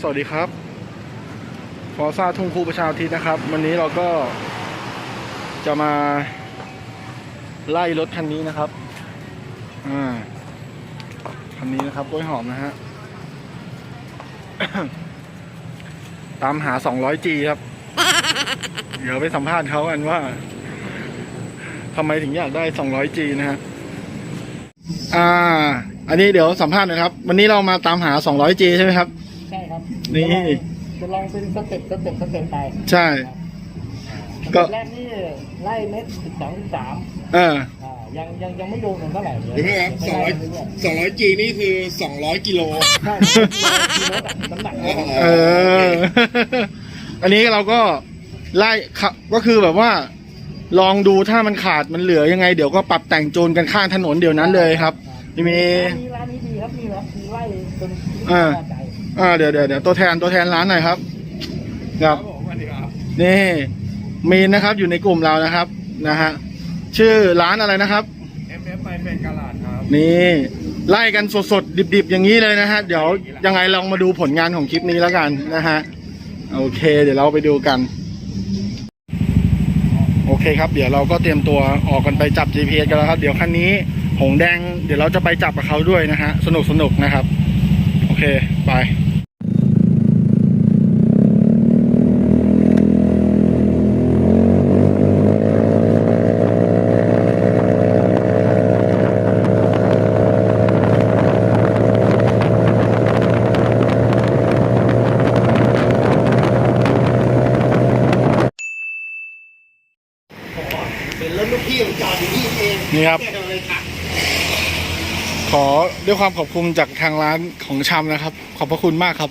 สวัสดีครับ ฟอซ่าทุ่งคูประชาธิตนะครับ วันนี้เราก็จะมาไล่รถคันนี้นะครับ อ่า คันนี้นะครับกล้วยหอมนะฮะ ตามหา 200G ครับ เดี๋ยวไปสัมภาษณ์เขากันว่าทำไมถึงอยากได้ 200G นะฮะ อ่าอันนี้เดี๋ยวสัมภาษณ์นะครับ วันนี้เรามาตามหา 200G ใช่ไหมครับ นี่ จะลองเป็นสเต็ปสเต็ปสเต็ปไปใช่ ก็ สเต็ปแรกนี่ไล่เม็ดสิบสองสิบสามเอออ่ายังยังยังไม่โดนเท่าไหร่เลยเดี๋ยวนะครับสองร้อยสองร้อยจีนี่คือสองร้อยกิโลใช่กิโลอะน้ำหนักเนี่ยเออ อันนี้เราก็ไล่ขับก็คือแบบว่า ลองดูถ้ามันขาดมันเหลือยังไง เดี๋ยวก็ปรับแต่งจูนกันข้างถนนเดี๋ยวนั้นเลยครับจะมี ร้านนี้ร้านนี้ดีครับนี่ครับมีไล่จนอ่าพอใจ อ่าเดี๋ยวเดี๋ยวเดี๋ยวตัวแทนตัวแทนร้านหน่อยครับครับผมสวัสดีครับนี่มีนนะครับอยู่ในกลุ่มเรานะครับนะฮะชื่อร้านอะไรนะครับ MF ไปเป็นกาลาดครับนี่ไล่กันสดๆ ดิบๆ อย่างนี้เลยนะฮะ เดี๋ยวยังไงลองมาดูผลงานของคลิปนี้แล้วกันนะฮะ โอเค เดี๋ยวเราไปดูกัน โอเคครับ เดี๋ยวเราก็เตรียมตัวออกกันไปจับ GPS กันแล้วครับ เดี๋ยวคันนี้หงแดง เดี๋ยวเราจะไปจับกับเขาด้วยนะฮะ สนุกสนุกๆนะครับ โอเค ไป เป็นรถลูกพี่ของจอดอยู่ที่เอง นี่ครับแค่เลยครับ ขอด้วยความขอบคุณจากทางร้านของชำนะครับ ขอบพระคุณมากครับ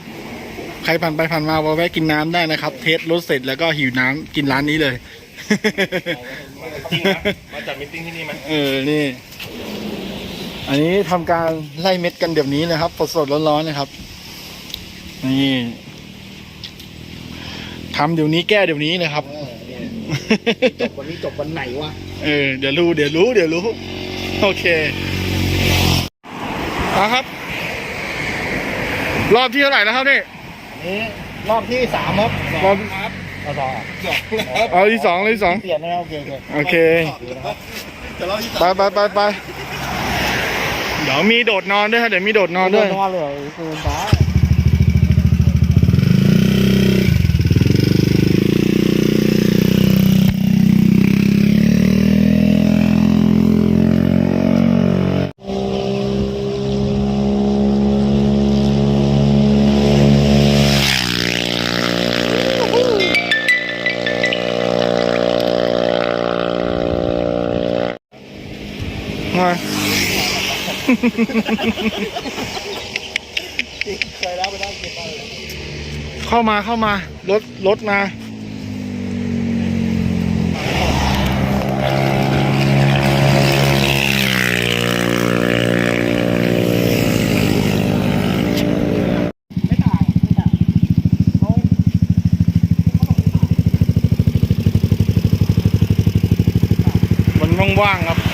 ใครผ่านไปผ่านมาแวะกินน้ำได้นะครับ เทสรถเสร็จแล้วก็หิวน้ำกินร้านนี้เลยจริงนะมาจัดมิทติ้งที่นี่ไหมเออนี่ อันนี้ทำการไล่เม็ดกันเดี๋ยวนี้เลยครับสดๆร้อนๆนะครับ นี่ทำเดี๋ยวนี้แก้เดี๋ยวนี้เลยครับจบวันนี้จบวันไหนวะ เออเดี๋ยวรู้ เดี๋ยวรู้ เดี๋ยวรู้ โอเคเอาครับ รอบที่เท่าไหร่แล้วครับนี่นี่รอบที่สามครับรอบครับเอาต่อสองครับเอาที่สองที่สองเปลี่ยนนะครับโอเคโอเคโอเคจะเล่าที่ไปไปไปไปเดี๋ยวมีโดดนอนด้วยฮะเดี๋ยวมีโดดนอนด้วยนอนเลยคืนฟ้า มา เคยแล้วไปได้เก็บไปเข้ามาเข้ามารถรถมา ไม่ต่างไม่ต่างเขามันว่างๆครับ